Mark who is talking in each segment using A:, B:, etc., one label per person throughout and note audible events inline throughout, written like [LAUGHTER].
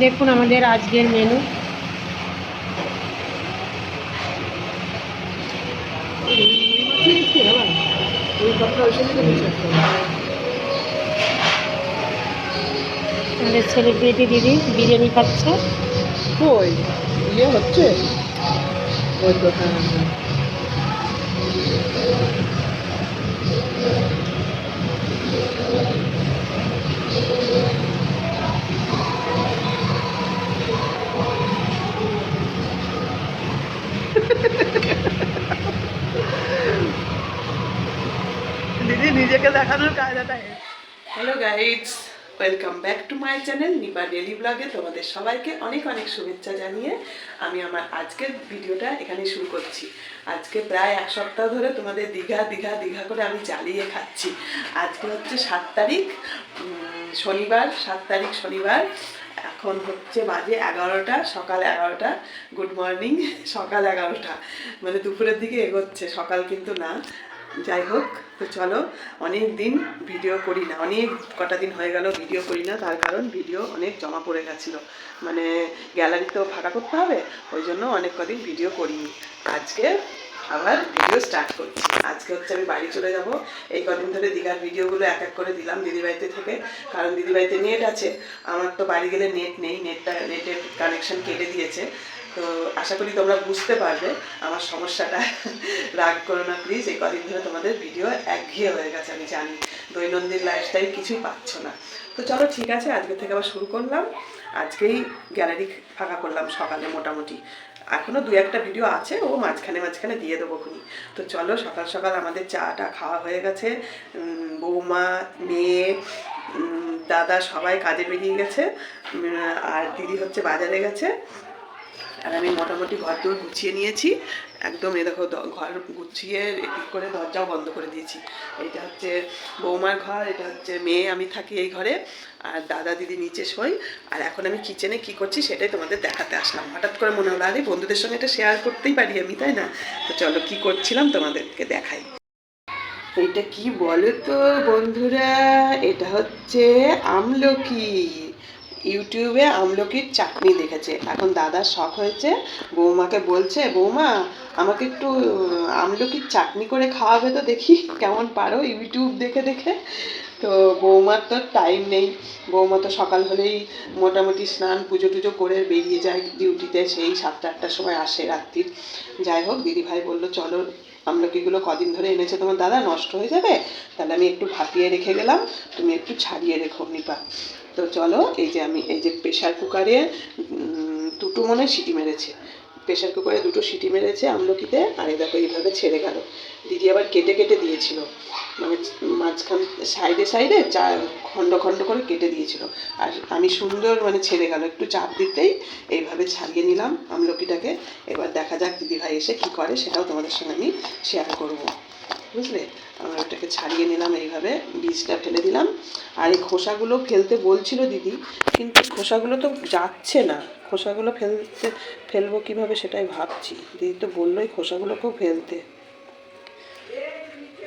A: দেখুন আমাদের আজকের মেনু আমাদের ছেলে সেলিব্রিটি দিদি বিরিয়ানি খাচ্ছে।
B: কই? ইয়ে হচ্ছে? ওই তো হ্যাঁ হ্যাঁ। Welcome back to my channel Nipa daily ব্লগে তোমাদের সবাইকে অনেক অনেক শুভেচ্ছা জানিয়ে আমি আমার আজকের ভিডিওটা এখানে শুরু করছি। আজকে প্রায় এক সপ্তাহ ধরে তোমাদের দীঘা দীঘা দীঘা করে আমি চালিয়ে খাচ্ছি। আজকে হচ্ছে সাত তারিখ শনিবার, সাত তারিখ শনিবার। এখন হচ্ছে বাজে এগারোটা, সকাল এগারোটা গুড মর্নিং সকাল এগারোটা। মানে দুপুরের দিকে এগোচ্ছে, সকাল কিন্তু না। যাই হোক, তো চলো, অনেক দিন ভিডিও করি না, অনেক কটা দিন হয়ে গেল ভিডিও করি না, তার কারণ ভিডিও অনেক জমা পড়ে গেছিল। মানে গ্যালারি তো ফাঁকা করতে হবে, ওই জন্য অনেক কদিন ভিডিও করিনি। আজকে আবার ভিডিও স্টার্ট করছি। আজকে হচ্ছে আমি বাড়ি চলে যাব। এই কদিন ধরে দীঘার ভিডিওগুলো এক এক করে দিলাম দিদিবাড়িতে থেকে, কারণ দিদিবাড়িতে নেট আছে। আমার তো বাড়ি গেলে নেট নেই নেটটা নেটের কানেকশন কেটে দিয়েছে। তো আশা করি তোমরা বুঝতে পারবে আমার সমস্যাটা। রাগ করো না প্লিজ এই কদিন ধরে তোমাদের ভিডিও একঘেয়ে হয়ে গেছে, আমি জানি। দৈনন্দিন লাইফস্টাইল কিছুই পাচ্ছ না। তো চলো, ঠিক আছে, আজকে থেকে আবার শুরু করলাম। আজকেই গ্যালারি ফাঁকা করলাম সকালে মোটামুটি। এখনও দু একটা ভিডিও আছে, ও মাঝখানে মাঝখানে দিয়ে দেবো খুনি। তো চলো, সকাল সকাল আমাদের চাটা খাওয়া হয়ে গেছে। বৌমা, মেয়ে দাদা সবাই কাজে বেরিয়ে গেছে। আর দিদি হচ্ছে বাজারে গেছে। আর আমি মোটামুটি ঘর দৌড় গুছিয়ে নিয়েছি। একদম এ দেখো ঘর গুছিয়ে করে দরজাও বন্ধ করে দিয়েছি। এটা হচ্ছে বৌমার ঘর, এটা হচ্ছে মেয়ে, আমি থাকি এই ঘরে। আর দাদা দিদি নিচে শোই আর এখন আমি কিচেনে কি করছি সেটাই তোমাদের দেখাতে আসলাম। হঠাৎ করে মনে হলো, আরে বন্ধুদের সঙ্গে এটা শেয়ার করতেই পারি আমি, তাই না? তো চলো কি করছিলাম তোমাদেরকে দেখাই। এটা কি বলো তো বন্ধুরা? এটা হচ্ছে আমলকি। ইউটিউবে আমলকির চাটনি দেখেছে। এখন দাদার শখ হয়েছে, বৌমাকে বলছে, বৌমা, আমাকে একটু আমলকির চাটনি করে খাওয়াবে তো দেখি, কেমন পারো ইউটিউব দেখে দেখে। তো বৌমার তো টাইম নেই। বৌমা তো সকাল হলেই মোটামুটি স্নান পুজো টুজো করে বেরিয়ে যায় ডিউটিতে, সেই সাতটা আটটার সময় আসে রাত্রির। যাই হোক, দিদিভাই বলল, চলো আমলকিগুলো কদিন ধরে এনেছে? তোমার দাদা নষ্ট হয়ে যাবে? তাহলে আমি একটু ভাপিয়ে রেখে গেলাম। তুমি একটু ছাড়িয়ে রেখো নিপা। তো চলো, এই যে আমি, এই যে প্রেশার কুকারে দুটো মনে সিটি মেরেছে। প্রেশার কুকারে দুটো সিটি মেরেছে আমলকিতে, আর এই দেখো এইভাবে ছেড়ে গেল। দিদি আবার কেটে কেটে দিয়েছিল। মানে মাঝখান, সাইডে সাইডে চা, খণ্ড খণ্ড করে কেটে দিয়েছিল। আর আমি সুন্দর মানে ছেড়ে গেল, একটু চাপ দিতেই এইভাবে ছাড়িয়ে নিলাম আমলকিটাকে। এবার দেখা যাক দিদিভাই এসে কী করে, সেটাও তোমাদের সঙ্গে আমি শেয়ার করব। বুঝলে? ওটাকে ছাড়িয়ে নিলাম এইভাবে, বীজটা ফেলে দিলাম। আর এই খোসাগুলো ফেলতে বলছিল দিদি, কিন্তু খোসাগুলো তো যাচ্ছে না। খোসাগুলো ফেলতে, ফেলব কীভাবে সেটাই ভাবছি। দিদি তো বললোই খোসাগুলোকেও ফেলতে।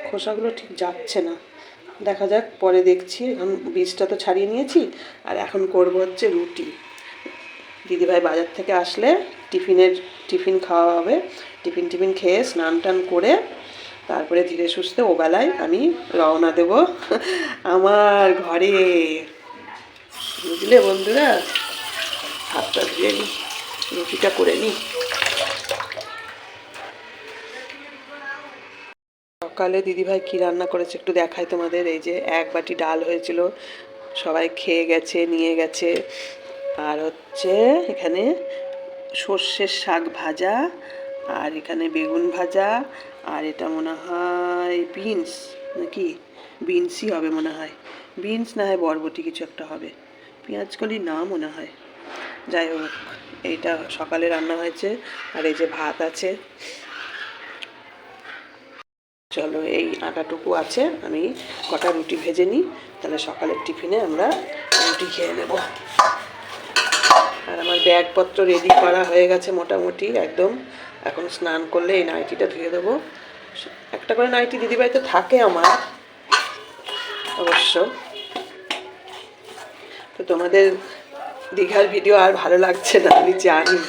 B: খোসাগুলো ঠিক যাচ্ছে না। দেখা যাক, পরে দেখছি। এখন বীজটা তো ছাড়িয়ে নিয়েছি, আর এখন করব হচ্ছে রুটি। দিদিভাই বাজার থেকে আসলে টিফিনের, টিফিন খাওয়া হবে। টিফিন টিফিন খেয়ে স্নান টান করে তারপরে ধীরে সুস্থে ওবেলায় আমি রওনা দেব আমার ঘরে। বুঝলে বন্ধুরা? হাতটা ধুয়ে নিই রুটিটা করে নিই সকালে দিদিভাই কী রান্না করেছে একটু দেখাই তোমাদের। এই যে এক বাটি ডাল হয়েছিল, সবাই খেয়ে গেছে, নিয়ে গেছে। আর হচ্ছে এখানে সর্ষের শাক ভাজা আর এখানে বেগুন ভাজা, আর এটা মনে হয় বিনস, নাকি? বিনসই হবে মনে হয়। বিনস না হয় বরবটি কিছু একটা হবে। পেঁয়াজকলি না মনে হয়। যাই হোক, এইটা সকালে রান্না হয়েছে, আর এই যে ভাত আছে। চলো, এই আটাটুকু আছে, আমি কটা রুটি ভেজে নিই। তাহলে সকালের টিফিনে আমরা রুটি খেয়ে নেব। আর আমার ব্যাগপত্র রেডি করা হয়ে গেছে মোটামুটি, একদম। এখন স্নান করলে এই নাইটিটা ধুয়ে দেবো। একটা করে নাইটি দিদিবাড়িতে থাকে আমার, অবশ্য। তো তোমাদের দীঘার ভিডিও আর ভালো লাগছে না, আমি জানি।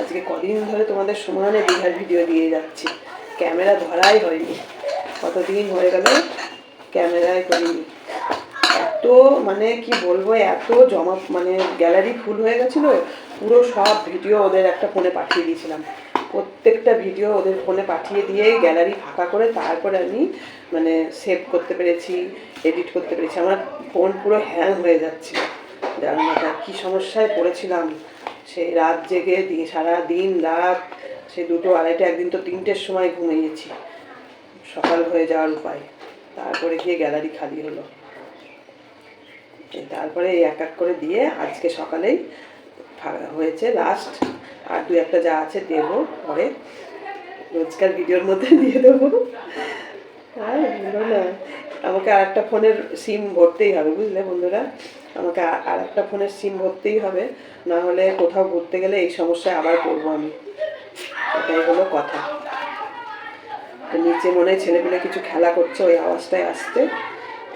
B: আজকে কদিন ধরে তোমাদের সমানে দীঘার ভিডিও দিয়ে যাচ্ছি। ক্যামেরা ধরাই হয়নি। কতদিন হয়ে গেল? ক্যামেরায় করিনি। এত মানে কি বলব, এত জমা মানে গ্যালারি ফুল হয়ে গেছিল, পুরো সব ভিডিও ওদের একটা ফোনে পাঠিয়ে দিয়েছিলাম। প্রত্যেকটা ভিডিও ওদের ফোনে পাঠিয়ে দিয়ে গ্যালারি ফাঁকা করে তারপরে আমি মানে সেভ করতে পেরেছি এডিট করতে পেরেছি। আমার ফোন পুরো হ্যাং হয়ে যাচ্ছিল জানো না তা কী সমস্যায় পড়েছিলাম। সেই রাত জেগে দিয়ে সারা দিন রাত, সে দুটো আড়াইটা, একদিন তো তিনটের সময় ঘুমিয়েছি। সকাল হয়ে যাওয়ার উপায়। তারপরে গিয়ে গ্যালারি খালি হলো। তারপরে এক এক করে দিয়ে আজকে সকালেই হয়েছে লাস্ট আর দু একটা যা আছে দেবো পরে। রোজকার ভিডিওর মধ্যে [LAUGHS] দিয়ে দেবো। বলো না, আমাকে আর একটা ফোনের সিম ভরতেই হবে, বুঝলে বন্ধুরা? আমাকে আর একটা ফোনের সিম ভরতেই হবে, না হলে কোথাও ঘুরতে গেলে এই সমস্যায় আবার পড়ব আমি। এটাই হলো কথা। নিচে মনে হয় ছেলেপেলে কিছু খেলা করছে, ওই আওয়াজটাই আসছে।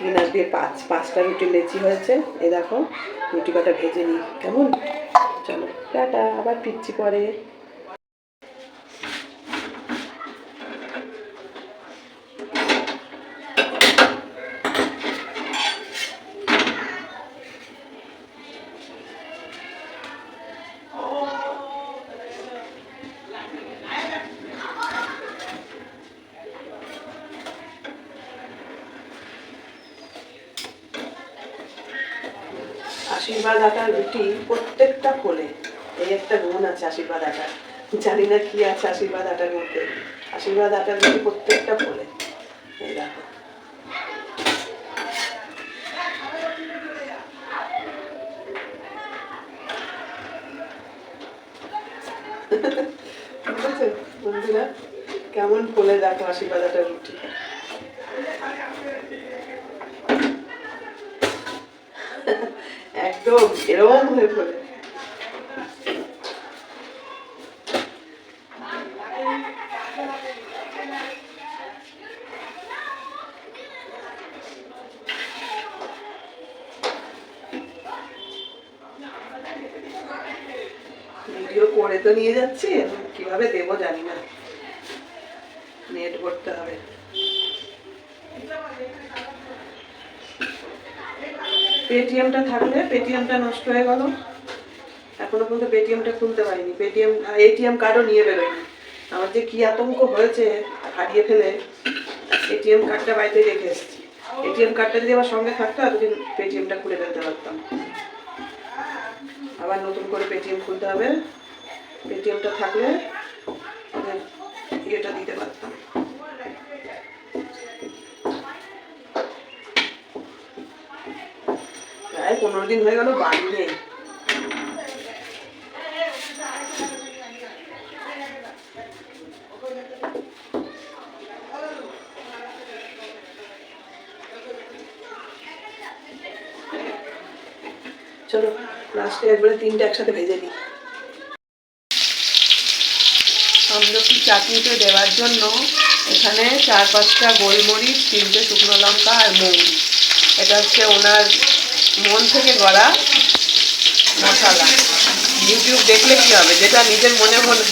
B: তিন আর দিয়ে পাঁচ, পাঁচটা রুটি লেচি হয়েছে। এ দেখো, রুটি কটা ভেজে নিই। কেমন? চলো, টাটা, আবার ফিরছি পরে। আশীর্বাদ আটার রুটি প্রত্যেকটা ফোলে এই একটা গুণ আছে আশীর্বাদ আটার। জানি না কি আছে আশীর্বাদ আটার মধ্যে। আশীর্বাদ আটার রুটি প্রত্যেকটা ফোলে এই দেখো। কেমন ফোলে দেখো আশীর্বাদ আটার রুটি? একদম এরকম হয়ে পড়ে। করে তো নিয়ে যাচ্ছি, কীভাবে দেবো জানি না। নেট ভরতে হবে। পেটিএমটা থাকলে পেটিএমটা নষ্ট হয়ে গেল। এখনও পর্যন্ত পেটিএমটা খুলতে পারিনি। পেটিএম, এটিএম কার্ডও নিয়ে বেরোয়নি। আমার যে কি আতঙ্ক হয়েছে হারিয়ে ফেলে, এটিএম কার্ডটা বাড়িতে রেখে এসেছি। এটিএম কার্ডটা যদি আমার সঙ্গে থাকতো, এতদিন পেটিএমটা খুলে ফেলতে পারতাম। আবার নতুন করে পেটিএম খুলতে হবে। পেটিএমটা থাকলে ইয়েটা দিতে পারতাম প্রায় পনেরো দিন হয়ে গেল, বাড়ি নেই। চলো লাস্টে একবারে তিনটে একসাথে ভেজে নিই। আমলকি চাটনিতে দেওয়ার জন্য। এখানে চার পাঁচটা গোলমরিচ, তিনটে শুকনো লঙ্কা আর মৌরি। এটা হচ্ছে ওনার মন থেকে গড়া মশলা। ইউটিউব দেখলে কি হবে? যেটা নিজের মনে মনে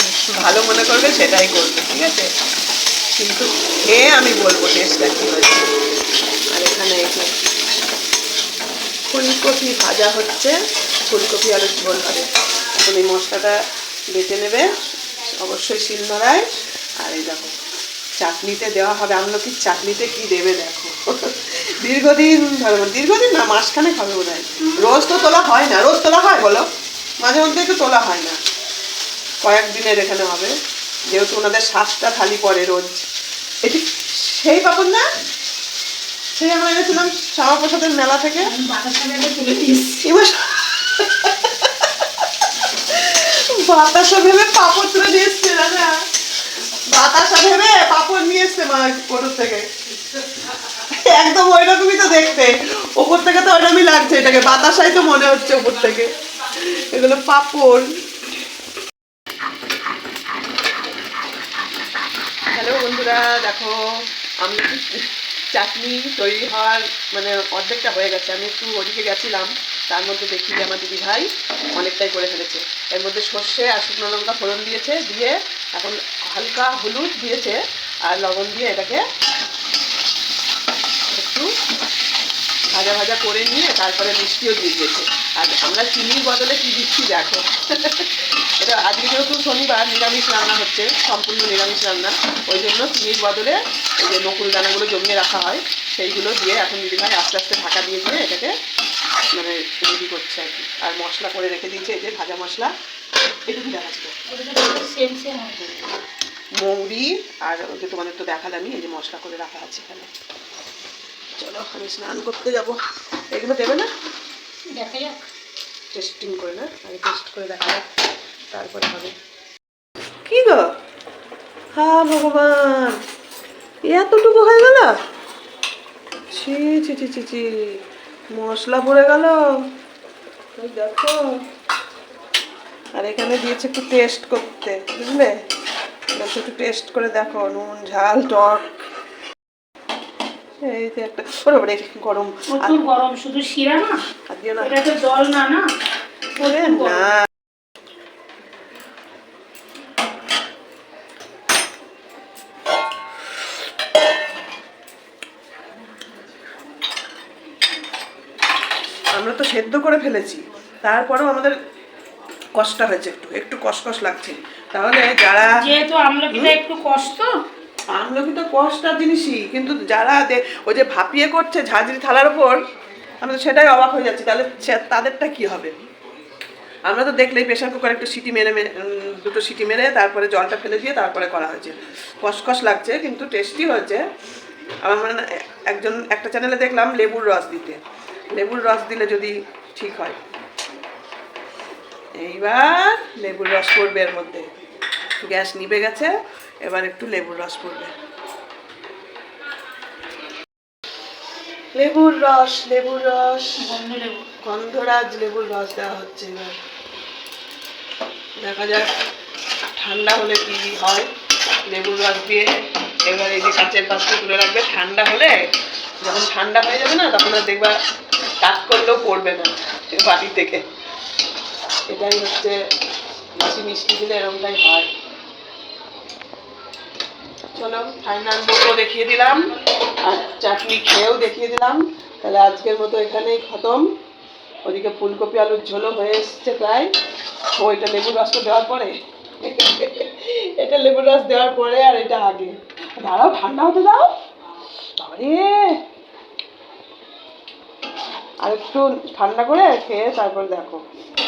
B: ভালো মনে করবে, সেটাই করবে, ঠিক আছে? কিন্তু খেয়ে আমি বলব টেস্টটা কী হয়েছে। আর এখানে ফুলকপি ভাজা হচ্ছে, ফুলকপি আলুর ঝোল হবে। এখন এই মশলাটা বেটে নেবে, অবশ্যই শিল শিলনোড়ায়। আর এই দেখো চাটনিতে দেওয়া হবে। আমলকির চাটনিতে কি দেবে দেখো। দীর্ঘদিন ধরে দীর্ঘদিন না মাসখানে খাবে বোধ হয় রোজ তো তোলা হয় না রোজ তোলা হয় বলো। মাঝে মধ্যে একটু তোলা হয় না। কয়েকদিনের এখানে হবে। যেহেতু ওনাদের সাতটা থালি পরে রোজ। এটি সেই পাপন না সেই আমরা এনেছিলাম শ্যামাপ্রসাদের মেলা থেকে। বাতাসা ভেবে পাপড় তুলে দিয়ে এসছে দাদা বাতাসা ভেবে পাপড় নিয়ে এসছে মা কোটোর থেকে। একদম ওই তো দেখতে। ওপর থেকে তো ওইরকমই লাগছে এটাকে। বাতাসাই তো মনে হচ্ছে ওপর থেকে। এগুলো পাপড়। হ্যালো বন্ধুরা, দেখো, আমি চাটনি তৈরি হওয়ার মানে অর্ধেকটা হয়ে গেছে। আমি একটু ওদিকে গেছিলাম, তার মধ্যে দেখি যে আমার দিদি ভাই অনেকটাই করে ফেলেছে। এর মধ্যে সর্ষে আর শুকনো লঙ্কা ফোড়ন দিয়েছে, দিয়ে এখন হালকা হলুদ দিয়েছে, আর লবণ দিয়ে এটাকে একটু ভাজা ভাজা করে নিয়ে তারপরে মিষ্টিও দিয়ে দিয়েছে। আর আমরা চিনির বদলে কি দিচ্ছি দেখো। এটা আজকে যেহেতু শনিবার, নিরামিষ রান্না হচ্ছে, সম্পূর্ণ নিরামিষ রান্না, ওই জন্য চিনির বদলে এই যে নকুল দানাগুলো জমিয়ে রাখা হয়, সেইগুলো দিয়ে এখন দিদিভাই আস্তে আস্তে ঢাকা দিয়ে দিয়ে এটাকে মানে রেডি করছে আর কি। আর মশলা করে রেখে দিয়েছে এই যে ভাজা মশলা। এটুকু দেখা মৌরি আর ওই যে তোমাদের তো দেখালামই এই যে মশলা করে রাখা আছে এখানে। চলো আমি স্নান করতে যাব। এগুলো দেবে না?
A: দেখা যাক।
B: টেস্টিং করে না আগে টেস্ট করে দেখা যাক তারপরে হবে। কি গো? হা ভগবান! এতটুকু হয়ে গেল? ছি ছি ছি ছি ছি মশলা পড়ে গেল। দেখো। আর এখানে দিয়েছে একটু টেস্ট করতে বুঝলে? বলছে একটু টেস্ট করে দেখো নুন ঝাল টক। এই যে একটা ওরে গরম।
A: গরম শুধু শিরা না?
B: আর দিও না।
A: এটা তো জল না না?
B: না। আমরা তো সেদ্ধ করে ফেলেছি। তারপরেও আমাদের কষ্ট হয়েছে একটু একটু কসকস লাগছে। তাহলে যারা
A: যেহেতু আমলকিটা একটু কষ্ট।
B: আমলকি তো কষ্টার জিনিসই কিন্তু যারা ওই যে ভাপিয়ে করছে ঝাঁঝরি থালার ওপর আমি তো সেটাই অবাক হয়ে যাচ্ছি তাহলে তাদেরটা কি হবে? আমরা তো দেখলেই প্রেশার কুকার একটু সিটি মেরে দুটো সিটি মেরে তারপরে জলটা ফেলে দিয়ে তারপরে করা হয়েছে। কসকস লাগছে কিন্তু টেস্টি হয়েছে। আমার মানে একজন একটা চ্যানেলে দেখলাম লেবুর রস দিতে। লেবুর রস দিলে যদি ঠিক হয়। এইবার লেবুর রস পড়বে এর মধ্যে। গ্যাস নিভে গেছে এবার একটু লেবুর রস পড়বে। লেবুর রস লেবুর রস। গন্ধরাজ লেবুর রস দেওয়া হচ্ছে এবার। দেখা যাক ঠান্ডা হলে কি হয়। লেবুর রস দিয়ে এবার এই যে কাঁচের পাত্রে তুলে রাখবে। ঠান্ডা হলে যখন ঠান্ডা হয়ে যাবে না তখন আর দেখবা কাজ করলেও পড়বে না বাড়ি থেকে। এটাই হচ্ছে বেশি মিষ্টি দিলে এরকমটাই হয়। চলো, ফাইনাল দুটো দেখিয়ে দিলাম আর চাটনি খেয়েও দেখিয়ে দিলাম। তাহলে আজকের মতো এখানেই খতম। ওদিকে ফুলকপি আলুর ঝোলও হয়ে এসছে প্রায়। ও, এটা লেবুর রসটা দেওয়ার পরে? এটা লেবুর রস দেওয়ার পরে আর এটা আগে। দাঁড়াও, ঠান্ডা হতে দাও। বাবারে! আর একটু ঠান্ডা করে খেয়ে তারপর দেখো।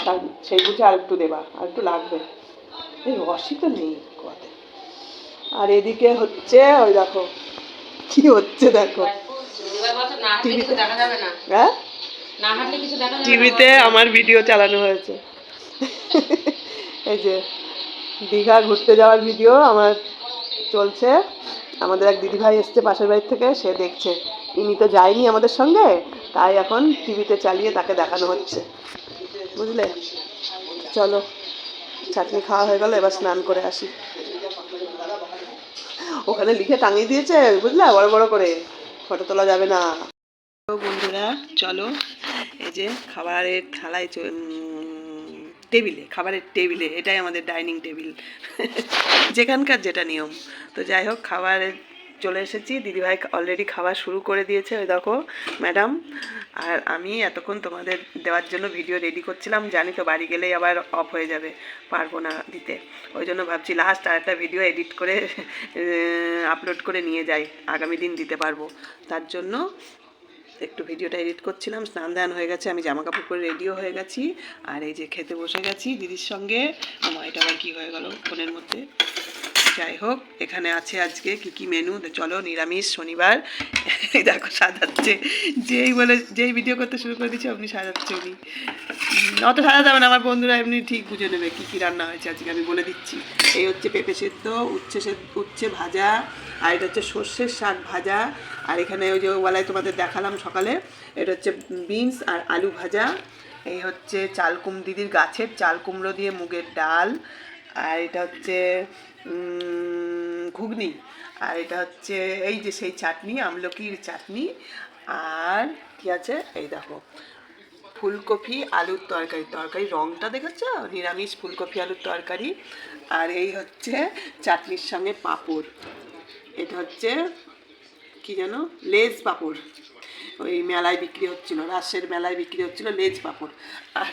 B: তার সেই বুঝে আর একটু দেবা, আর একটু লাগবে। এই রসই তো নেই। আর এদিকে হচ্ছে, ওই দেখো, কি হচ্ছে দেখো। হ্যাঁ? টিভিতে আমার ভিডিও চালানো হয়েছে। এই যে, দীঘা ঘুরতে যাওয়ার ভিডিও আমার চলছে। আমাদের এক দিদিভাই এসছে পাশের বাড়ির থেকে, সে দেখছে। ইনি তো যায়নি আমাদের সঙ্গে, তাই এখন টিভিতে চালিয়ে তাকে দেখানো হচ্ছে। বুঝলে? চলো, চাটনি খাওয়া হয়ে গেল, এবার স্নান করে আসি। ওখানে লিখে টাঙিয়ে দিয়েছে, বুঝলা? বড় বড় করে। ফটো তোলা যাবে না। বন্ধুরা, চলো। এই যে খাবারের থালায় টেবিলে, খাবারের টেবিলে, এটাই আমাদের ডাইনিং টেবিল। যেখানকার যেটা নিয়ম। তো যাই হোক, খাবারের চলে এসেছি। দিদিভাই অলরেডি খাবার শুরু করে দিয়েছে ওই দেখো ম্যাডাম আর আমি এতক্ষণ তোমাদের দেওয়ার জন্য ভিডিও রেডি করছিলাম। জানি তো বাড়ি গেলেই আবার অফ হয়ে যাবে, পারব না দিতে। ওই জন্য ভাবছি লাস্ট আর একটা ভিডিও এডিট করে আপলোড করে নিয়ে যাই। আগামী দিন দিতে পারব। তার জন্য একটু ভিডিওটা এডিট করছিলাম, স্নান দান হয়ে গেছে, আমি জামা কাপড় পরে রেডিও হয়ে গেছি। আর এই যে খেতে বসে গেছি দিদির সঙ্গে। আমার এটা আবার কী হয়ে গেল ফোনের মধ্যে? যাই হোক এখানে আছে আজকে কি কি মেনু চলো, নিরামিষ, শনিবার। দেখো, সাজাচ্ছে। যেই বলে, যেই ভিডিও করতে শুরু করে দিচ্ছে আপনি সাজাচ্ছে উনি। অত সাজা যাবে না, আমার বন্ধুরা এমনি ঠিক বুঝে নেবে কি কি রান্না হয়েছে আজকে, আমি বলে দিচ্ছি। এই হচ্ছে পেঁপে সেদ্ধ, উচ্ছে সেদ্ধ, উচ্ছে ভাজা, আর এটা হচ্ছে সর্ষের শাক ভাজা। আর এখানে ওই যে ওবেলায় তোমাদের দেখালাম সকালে, এটা হচ্ছে বিনস আর আলু ভাজা। এই হচ্ছে চালকুম দিদির গাছের চাল কুমড়ো দিয়ে মুগের ডাল। আর এটা হচ্ছে ঘুগনি। আর এটা হচ্ছে এই যে সেই চাটনি, আমলকির চাটনি। আর কি আছে? এই দেখো, ফুলকপি আলুর তরকারি। তরকারি রংটা দেখেছ? নিরামিষ ফুলকপি আলুর তরকারি। আর এই হচ্ছে চাটনির সঙ্গে পাঁপড়। এটা হচ্ছে কি যেন? লেজ পাঁপড়। ওই মেলায় বিক্রি হচ্ছিল রাজশাহীর মেলায় বিক্রি হচ্ছিল লেজ পাঁপড়। আর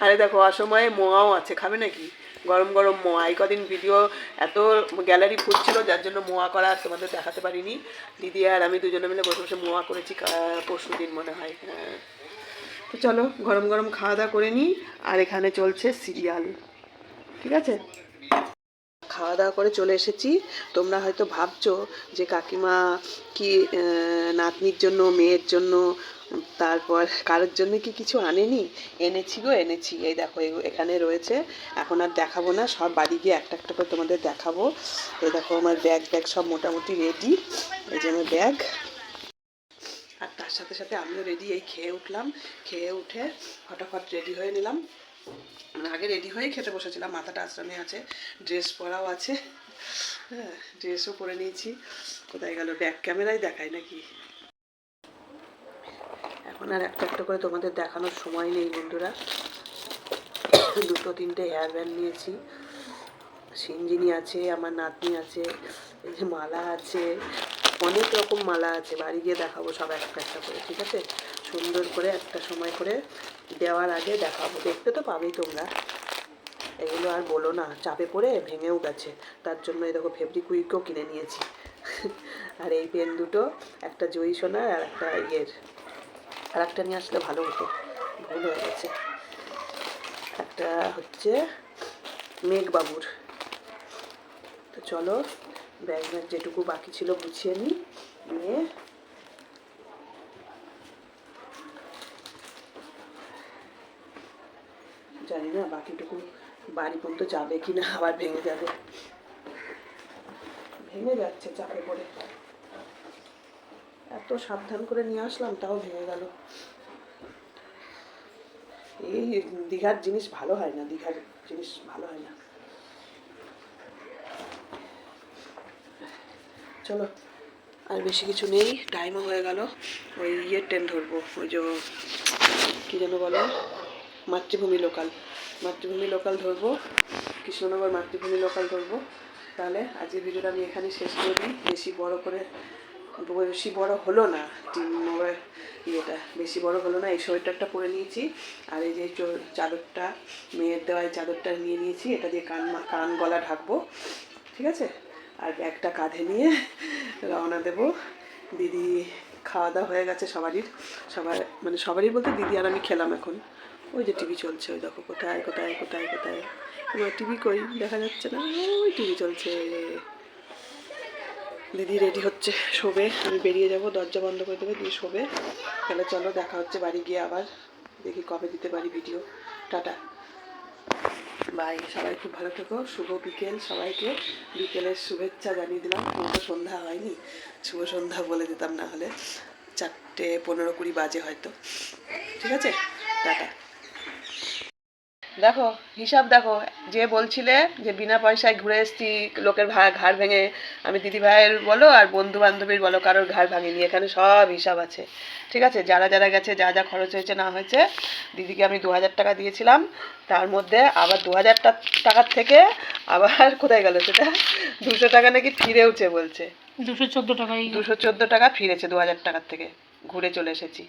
B: আরে দেখো, অসময়ে মোয়াও আছে, খাবে নাকি? গরম গরম মোয়া। এই কদিন ভিডিও এত গ্যালারি ফুটছিল যার জন্য মোয়া করা আর তোমাদের দেখাতে পারিনি। দিদি আর আমি দুজনে মিলে বসে বসে মোয়া করেছি পরশু দিন মনে হয়। হ্যাঁ। তো চলো, গরম গরম খাওয়া দাওয়া করে নিই, আর এখানে চলছে সিরিয়াল। ঠিক আছে? খাওয়া দাওয়া করে চলে এসেছি। তোমরা হয়তো ভাবছ যে কাকিমা কি নাতনির জন্য, মেয়ের জন্য তারপর কারোর জন্য কি কিছু আনেনি? এনেছি গো, এনেছি। এই দেখো এখানে রয়েছে। এখন আর দেখাবো না, সব বাড়ি গিয়ে একটা একটা করে তোমাদের দেখাবো। এই দেখো, আমার ব্যাগ ব্যাগ সব মোটামুটি রেডি এই যে আমার ব্যাগ। আর তার সাথে সাথে আমিও রেডি এই খেয়ে উঠলাম। খেয়ে উঠে ফটাফট রেডি হয়ে নিলাম। আগে রেডি হয়ে খেতে বসেছিলাম, মাথাটা আশ্রমে আছে ড্রেস পরাও আছে। হ্যাঁ ড্রেসও পরে নিয়েছি। কোথায় গেল? ব্যাক ক্যামেরায় দেখায় নাকি? এখন আর একটা একটা করে তোমাদের দেখানোর সময় নেই, বন্ধুরা। দুটো তিনটে হেয়ার ব্যান্ড নিয়েছি। সিঞ্জিনি আছে, আমার নাতনি আছে, এই যে মালা আছে, অনেক রকম মালা আছে। বাড়ি গিয়ে দেখাবো সব একটা একটা করে, ঠিক আছে? সুন্দর করে একটা সময় করে দেওয়ার আগে দেখাবো। দেখতে তো পাবেই তোমরা। এগুলো আর বলো না, চাপে পড়ে ভেঙেও গেছে। তার জন্য এই দেখো ফেব্রিকুইকও কিনে নিয়েছি। আর এই পেন দুটো, একটা জয়ী সোনার আর একটা ইয়ের। আর একটা নিয়ে আসলে ভালো হতো। ভুল হয়ে গেছে। একটা হচ্ছে মেঘবাবুর। তো চলো ব্যাগ যেটুকু বাকি ছিল গুছিয়ে নিই, নিয়ে জানি না বাকিটুকু বাড়ি পর্যন্ত যাবে কি না আবার ভেঙে যাবে। ভেঙে যাচ্ছে চাপে পড়ে। এত সাবধান করে নিয়ে আসলাম, তাও ভেঙে গেল। এই দীঘার জিনিস ভালো হয় না, দীঘার জিনিস ভালো হয় না। চলো, আর বেশি কিছু নেই টাইমও হয়ে গেল। ওই ইয়ের ট্রেন ধরবো, ওই যে কী যেন বলো, মাতৃভূমি লোকাল মাতৃভূমি লোকাল ধরবো, কৃষ্ণনগর মাতৃভূমি লোকাল ধরবো। তাহলে আজকের ভিডিওটা আমি এখানে শেষ করে দিই বেশি বড় করে বেশি বড় হলো না ইয়েটা বেশি বড় হলো না, এই সোয়েটারটা পরে নিয়েছি। আর এই যে চাদরটা, মেয়ের দেওয়া এই চাদরটা নিয়ে নিয়েছি, এটা দিয়ে কান কান গলা ঢাকবো, ঠিক আছে? আর ব্যাগটা কাঁধে নিয়ে রওনা দেব। দিদি খাওয়া দাওয়া হয়ে গেছে সবারই, সবার মানে সবারই বলতে দিদি আর আমি খেলাম এখন। ওই যে টিভি চলছে, ওই দেখো কোথায় কোথায় কোথায় কোথায়। টিভি কই? দেখা যাচ্ছে না, ওই টিভি চলছে। দিদি রেডি হচ্ছে শোবে। আমি বেরিয়ে যাব, দরজা বন্ধ করে দেবে, দিয়ে শোবে। তাহলে চলো দেখা হচ্ছে বাড়ি গিয়ে আবার। দেখি কবে দিতে পারি ভিডিও টাটা। বাই সবাই খুব ভালো থেকো। শুভ বিকেল সবাইকে। বিকেলের শুভেচ্ছা জানিয়ে দিলাম। তো সন্ধ্যা হয়নি। শুভ সন্ধ্যা বলে দিতাম না হলে। চারটে পনেরো কুড়ি বাজে হয়তো। ঠিক আছে? টাটা। দেখো হিসাব দেখো যে বলছিলে যে বিনা পয়সায় ঘুরে এসেছি লোকের ঘাড় ভেঙে। আমি দিদি ভাইয়ের বলো আর বন্ধু বান্ধবীর বলো কারোর ঘাড় ভাঙিনি এখানে সব হিসাব আছে। ঠিক আছে? যারা যারা গেছে যা যা খরচ হয়েছে না হয়েছে দিদিকে আমি দু হাজার টাকা দিয়েছিলাম। তার মধ্যে আবার দু হাজার টাকার থেকে আবার [LAUGHS] কোথায় গেল সেটা? দুশো টাকা নাকি ফিরেওছে বলছে।
A: দুশো চোদ্দ টাকাই
B: দুশো চোদ্দ টাকা ফিরেছে দু হাজার টাকার থেকে। ঘুরে চলে এসেছি।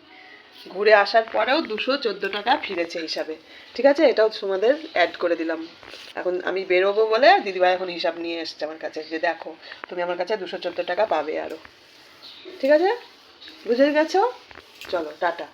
B: ঘুরে আসার পরেও দুশো চোদ্দ টাকা ফিরেছে হিসাবে। ঠিক আছে? এটাও তোমাদের অ্যাড করে দিলাম। এখন আমি বেরোবো বলে দিদিভাই এখন হিসাব নিয়ে এসছে আমার কাছে। যে দেখো, তুমি আমার কাছে দুশো চোদ্দ টাকা পাবে আরও ঠিক আছে? বুঝে গেছো? চলো, টাটা।